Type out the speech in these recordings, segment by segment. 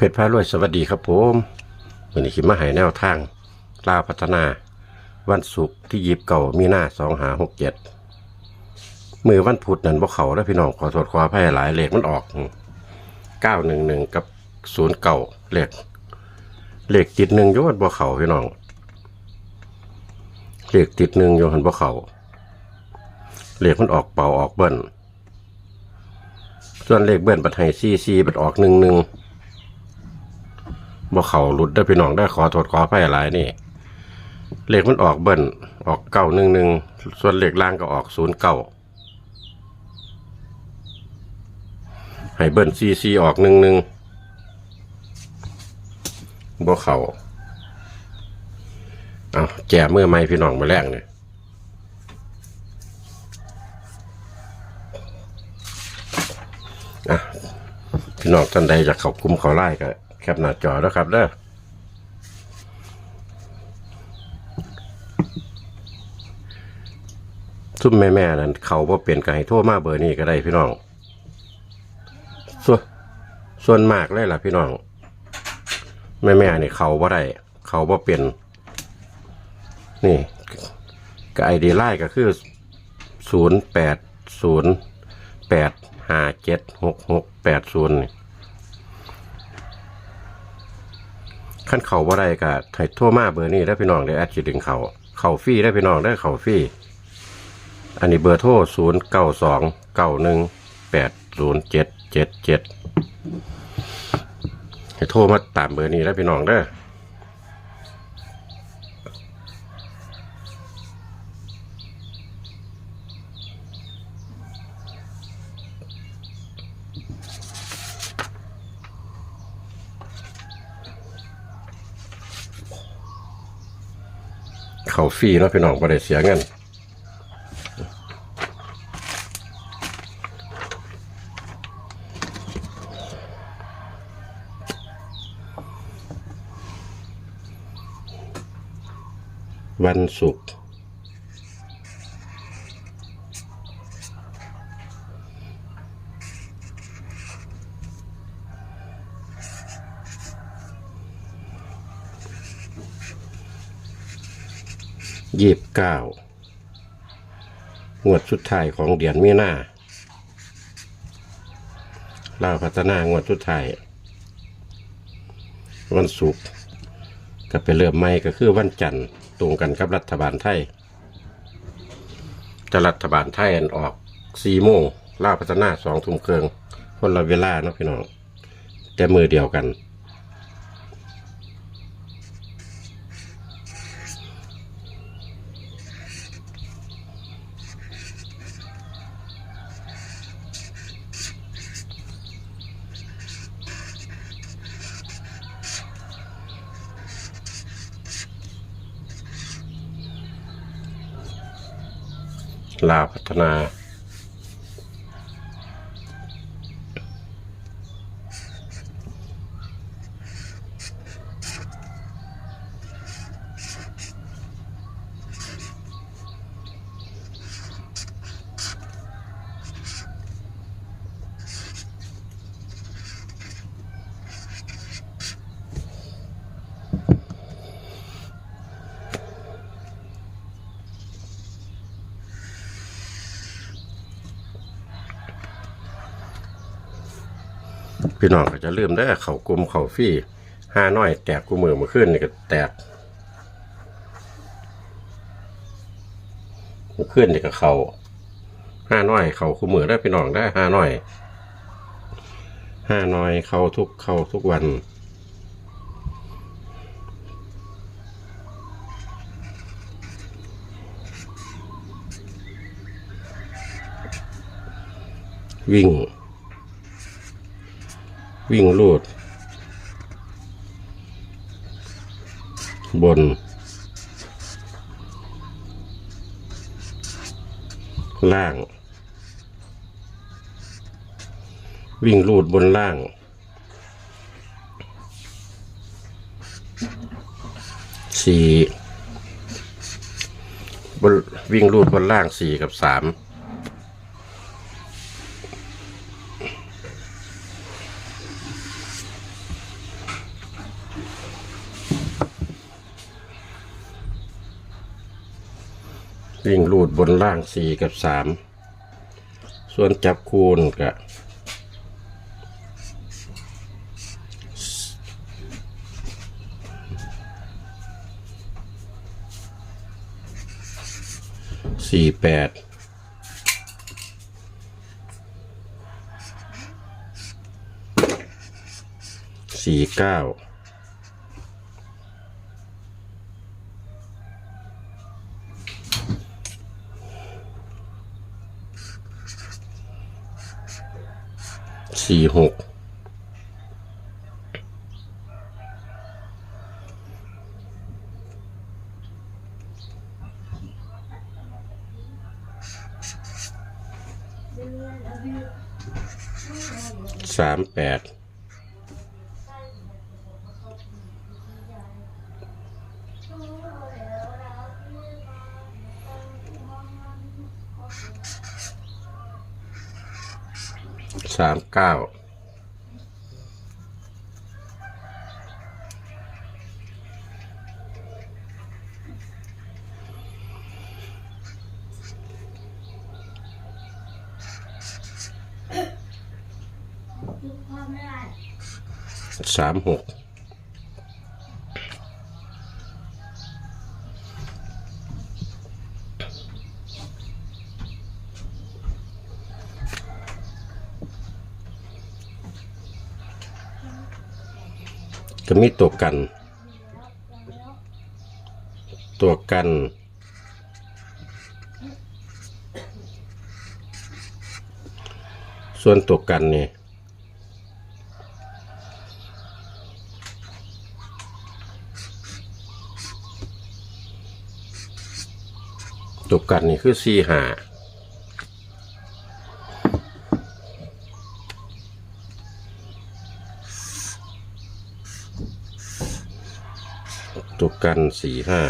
เพชรพารวยสวัสดีครับผมวันนี้คิมาให้แนวทางลาวพัฒนา วันศุกร์ที่ยีบเก่ามีหน้าสองหาหกเจ็ดมือวันพุธนั่นบ่เขาแล้วพี่น้องขอโทษขออภัยหลายเลขมันออกเก้าหนึ่งหนึ่งกับศูนย์เก่าเลขเลขติดหนึ่งโยนบ่เขาพี่น้องเลขติดหนึ่งโยนบ่เขาเลขมันออกเป่าออกเบิ้ลส่วนเลขเบิ้ลปัดให้ซีซีปัดออกหนึ่งหนึ่ง บ่เขาหลุดได้พี่น้องได้ขอโทษขออภัยหลายนี่เลขมันออกเบิ้ลออกเก้าหนึ่งหนึ่งส่วนเลขล่างก็ออกศูนย์เก้าให้เบิ้ลซีซีออกหนึ่งหนึ่งบ่เขาเอาแก่เมื่อไม่พี่น้องมาแรงเนี่ยพี่น้องท่านใดอยากเข้ากลุ่มเขาไล่ก็แค ปหน้าจอแล้วครับเด้อซุ่มแม่แม่นั่นเขาบ่เปลี่ยนก็ให้โทรมาเบอร์นี้ก็ได้พี่น้อง ส่วนส่วนมากเลยล่ะพี่น้อง แม่แม่นี่เขาบ่ได้เขาบ่เปลี่ยนนี่ก็ไอดีไล่ก็คือศูนย์แปดศูนย์แปดห้าเจ็ดหกหกแปดศูนย์นี่ ขั้นเขาบ่ได้ก็ให้โทั่วมาเบอร์นี้ได้อพี่น้องได้แอดจิดึงเขาเขาฟรีได้อพี่น้องได้อเขาฟรีอันนี้เบอร์โทรศูนย์เก้าสองเก้าหนึ่งแปดศูนย์เจ็ดเจ็ดเจ็ดให้โทรมาตามเบอร์นี้ได้อพี่น้องได้อ เขาฟรีเนาะพี่น้องบ่ได้เสียเงินวันศุกร์ ยี่สิบเก้างวดสุดท้ายของเดือนมีนาลาวพัฒนางวดสุดท้ายวันศุกร์ก็ไปเริ่มใหม่ก็คือวันจันทร์ตรงกันกับรัฐบาลไทยจะรัฐบาลไทยอันออกสี่โมงลาวพัฒนาสองทุ่มเครึ่งคนละเวลาเนาะพี่น้องแต่มือเดียวกัน ลาพัฒนา พี่น้องก็จะลืมได้เข่ากลุ่มเข่าฟี่ห้าน้อยแตกกูมือมาขึ้นนี่ก็แตกมาขึ้นนี่ก็เข่าห้าน้อยเข่าคู่มือได้พี่น้องได้ห้าน้อยห้าน้อยเข่าทุกเข่าทุกวันวิ่ง วิ่งลูด บน ล่าง วิ่งลูดบนล่าง สี่บนวิ่งลูดบนล่างสี่กับสาม วิ่งรูดบนล่างสี่กับสามส่วนจับคูณกับสี่แปดสี่เก้า สี่หกสามแปด สามเก้าสามหก ก็มีตัวกัน ตัวกัน ส่วนตัวกันนี่ตัวกันนี่คือสี่หา ตัวกันสี่ห้า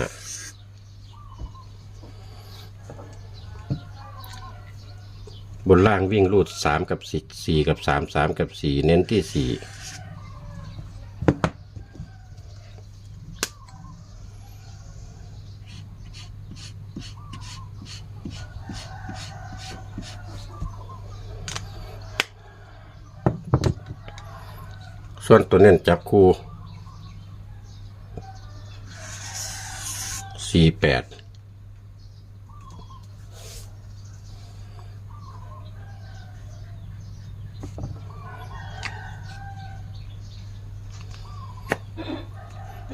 บนล่างวิ่งรูดสามกับสี่สี่กับสามสามกับสี่เน้นที่สี่ส่วนตัวเน้นจับคู่ สี่แปด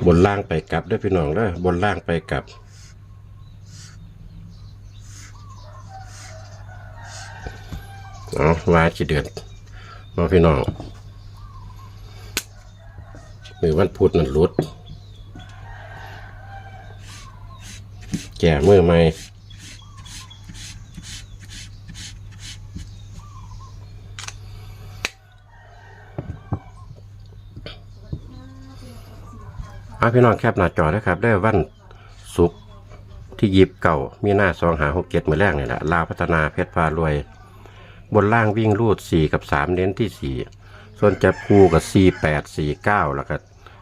บนล่างไปกลับด้วยพี่น้องเด้อบนล่างไปกลับ เอาวาจีเดือนมาพี่น้องมือวันพุธนั่นรุด แก่มือไหมอาพี่น้องแคบหน้าจอนะครับ ได้วันศุกร์ที่ยิบเก่ามีหน้าสองหาหกเจ็ดมือแรกนี่แหละลาพัฒนาเพชรพารวย บนล่างวิ่งรูดสี่กับสามเน้นที่สี่ส่วนจับคู่กับสี่แปดสี่เก้าแล้วก็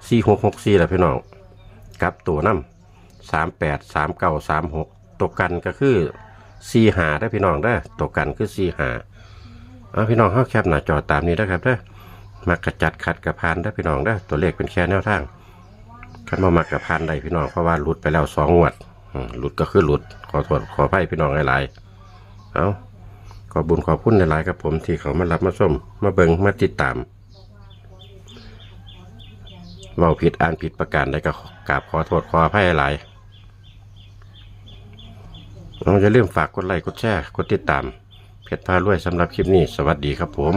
สี่หกหกสี่แหละพี่น้องกลับตัวน้ำ สามแปดสามเก้าสามหกตกกันก็คือสี่หาได้พี่น้องได้ตกกันคือสี่หาเอาพี่น้องเข้าแคบหน้าจอตามนี้นะครับเด้มักระจัดขัดกระพานได้พี่น้องได้ตัวเลขเป็นแค่แนวทางขันมามักระพานได้พี่น้องเพราะว่าหลุดไปแล้วสองงวดหลุดก็คือหลุดขอโทษขออภัยพี่น้องหลายๆเอาขอบุญขอบคุณในหลายๆกับผมที่เขามารับมาส้มมาเบิงมาติดตามเว่าผิดอ่านผิดประการใดก็กราบขอโทษขออภัยหลาย เอาอย่าลืมฝากกดไลค์กดแชร์กดติดตามเพจพารวยสำหรับคลิปนี้ สวัสดีครับผม